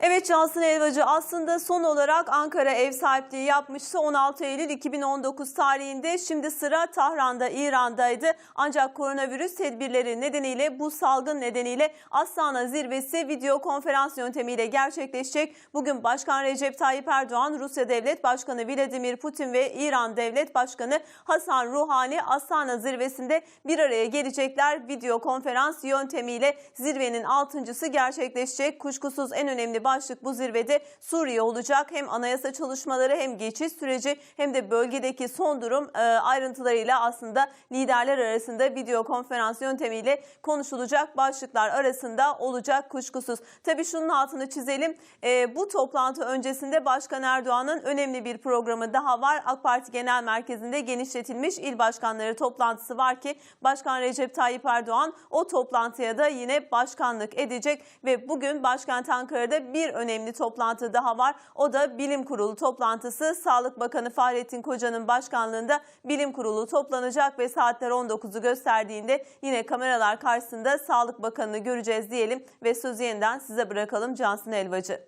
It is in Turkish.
Evet Cansın Elvacı aslında son olarak Ankara ev sahipliği yapmıştı 16 Eylül 2019 tarihinde. Şimdi sıra Tahran'da İran'daydı. Ancak koronavirüs tedbirleri nedeniyle bu salgın nedeniyle Astana zirvesi video konferans yöntemiyle gerçekleşecek. Bugün Başkan Recep Tayyip Erdoğan, Rusya Devlet Başkanı Vladimir Putin ve İran Devlet Başkanı Hasan Ruhani Astana zirvesinde bir araya gelecekler. Video konferans yöntemiyle zirvenin altıncısı gerçekleşecek. Kuşkusuz en önemli başlık bu zirvede Suriye olacak. Hem anayasa çalışmaları hem geçiş süreci hem de bölgedeki son durum e, ayrıntılarıyla aslında liderler arasında video konferans yöntemiyle konuşulacak başlıklar arasında olacak kuşkusuz. Tabii şunun altını çizelim. E, bu toplantı öncesinde Başkan Erdoğan'ın önemli bir programı daha var. AK Parti Genel Merkezi'nde genişletilmiş il başkanları toplantısı var ki Başkan Recep Tayyip Erdoğan o toplantıya da yine başkanlık edecek ve bugün başkent Ankara'da bir önemli toplantı daha var. O da Bilim Kurulu toplantısı. Sağlık Bakanı Fahrettin Koca'nın başkanlığında Bilim Kurulu toplanacak ve saatler 19'u gösterdiğinde yine kameralar karşısında Sağlık Bakanı'nı göreceğiz diyelim ve sözü yeniden size bırakalım Cansın Elvacı.